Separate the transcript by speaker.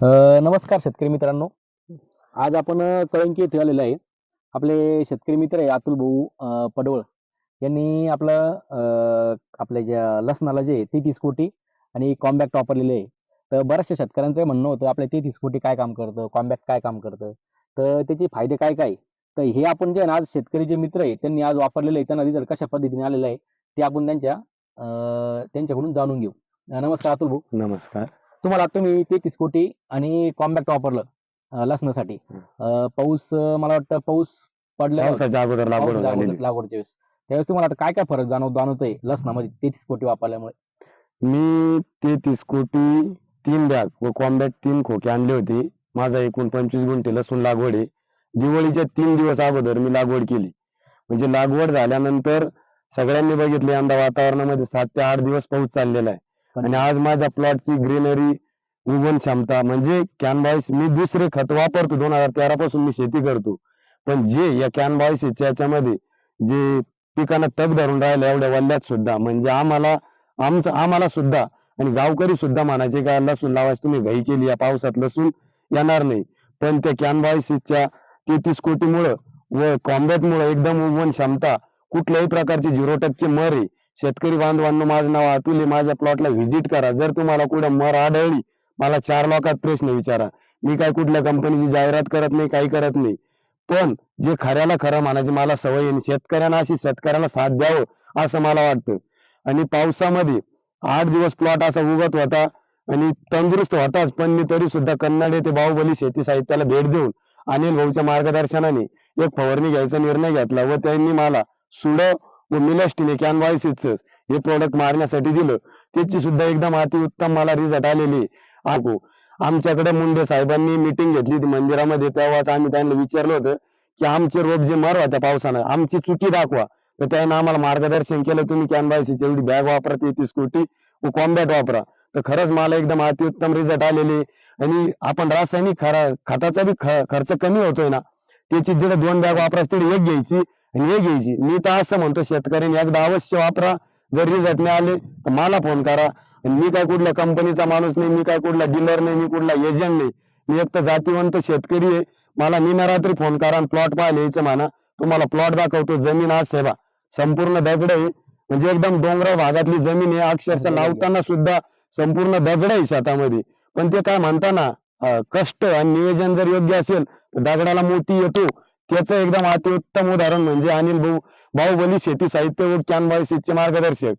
Speaker 1: अ, नमस्कार शेतकरी मित्रांनो. आज आपण अ, कळंकी येथे आलेलो आहे. आपले शेतकरी मित्र आहे अतुल भाऊ अ, पडवळ. यांनी आपलं अ, आपल्या ज्या लसणाला जे तेहतीस कोटी आणि कॉम्बॅक्ट वापरलेले आहे. तर बऱ्याचशा शेतकऱ्यांचं म्हणणं होतं आपल्या तेहतीस कोटी काय काम करतं कॉम्बॅक्ट काय काम करतं? तर त्याचे फायदे काय काय? तर हे आपण जे आहे ना आज शेतकरी जे मित्र आहे त्यांनी आज वापरलेलं आहे त्यांना रिझल्ट कशा पद्धतीने आलेला आहे ते आपण त्यांच्या अ, त्यांच्याकडून जाणून घेऊ. अ, नमस्कार अतुल भाऊ.
Speaker 2: नमस्कार.
Speaker 1: तुम्हाला तुम्ही तेहतीस कोटी आणि कॉम्बॅक्ट वापरलं लसणासाठी. पाऊस मला वाटतं पाऊस पडला
Speaker 2: अगोदर लागवड
Speaker 1: लागवडच्या वेळेस त्यावेळेस. तुम्हाला आता काय काय फरक जाणव जाणवतोय लसणामध्ये तेहतीस कोटी वापरल्यामुळे?
Speaker 2: मी तेहतीस कोटी तीन बॅग व कॉम्बॅट तीन खोके आणले होते. माझा एकूण पंचवीस गुंठे लसूण लागवड आहे. दिवाळीच्या तीन दिवस अगोदर मी लागवड केली. म्हणजे लागवड झाल्यानंतर सगळ्यांनी बघितले यंदा वातावरणामध्ये सात ते आठ दिवस पाऊस चाललेला आहे. आणि आज माझ्या प्लॉटची ग्रीनरी उगवण क्षमता. म्हणजे कॅनबाईस मी दुसरे खत वापरतो दोन हजार तेरा पासून मी शेती करतो. पण जे या कॅनबाईसच्या याच्यामध्ये जे पिकांना तग धरून राहिलं एवढ्या वल्ल्यात सुद्धा. म्हणजे आम्हाला आमचं आम्हाला सुद्धा आणि गावकरी सुद्धा म्हणायचे का लसूण लावायची तुम्ही घाई केली या पावसात लसूण येणार नाही. पण त्या कॅनबाईसच्या तेहतीस कोटीमुळं व कॉम्बॅटमुळं एकदम उगवण क्षमता कुठल्याही प्रकारची झिरो टक्के मर आहे. शेतकरी बांधवांना माझं नाव अतुल माझ्या प्लॉटला व्हिजिट करा. जर तुम्हाला कुठं मर आढळली मला चार लोकात प्रश्न विचारा. मी काय कुठल्या कंपनीची जाहिरात करत नाही काही करत नाही. पण जे खऱ्याला खरं म्हणायची मला सवय आहे शेतकऱ्यांना अशी शेतकऱ्याला साथ द्यावं असं मला वाटतं. आणि पावसामध्ये आठ दिवस प्लॉट असा उगत होता आणि तंदुरुस्त होताच पण मी तरी सुद्धा कन्नड येथे बाहुबली शेती साहित्याला भेट देऊन अनिल भाऊच्या मार्गदर्शनाने एक फवारणी घ्यायचा निर्णय घेतला व त्यांनी मला सुड व मिलस्टिने कॅनवायसिस हे प्रोडक्ट मारण्यासाठी दिलं. त्याची सुद्धा एकदम अति उत्तम मला रिझल्ट आलेली आहे आमच्याकडे मुंडे साहेबांनी मिटिंग घेतली होती मंदिरामध्ये तेव्हाच आम्ही त्यांना विचारलं होतं की आमचे रोप जे मर होत्या पावसानं आमची चुकी दाखवा. तर त्यानं आम्हाला मार्गदर्शन केलं तुम्ही कॅनबायसी एवढी बॅग वापरा ती स्कूटी कॉम्बॅट वापरा. तर खरंच मला एकदम अतिउत्तम रिझल्ट आलेले. आणि आपण रासायनिक खरा खताचा बी ख- खर्च कमी होतोय ना त्याची जिथे दोन बॅग वापरायची तिथे एक घ्यायची आणि एक घ्यायची. मी तर असं म्हणतो शेतकऱ्यांनी एकदा अवश्य वापरा. जर रिझल्ट नाही आले तर मला फोन करा. मी काय कुठल्या कंपनीचा माणूस नाही मी काय कुठला डीलर नाही मी कुठला एजंट नाही. मी एक तर जातीवंत शेतकरी आहे. मला निम्या रात्री फोन करा प्लॉट पाहायला यायचं म्हणा. तुम्हाला प्लॉट दाखवतो जमीन आज सेवा. संपूर्ण दगड आहे. म्हणजे एकदम डोंगराळ भागातली जमीन आहे. अक्षरशः लावताना सुद्धा संपूर्ण दगड आहे शेतामध्ये. पण ते काय म्हणताना कष्ट आणि नियोजन जर योग्य असेल तर दगडाला मोती येतो. त्याचं एकदम अतिउत्तम उदाहरण म्हणजे अनिल भाऊ बाहुबली शेती साहित्य व कॅनबाई चे मार्गदर्शक.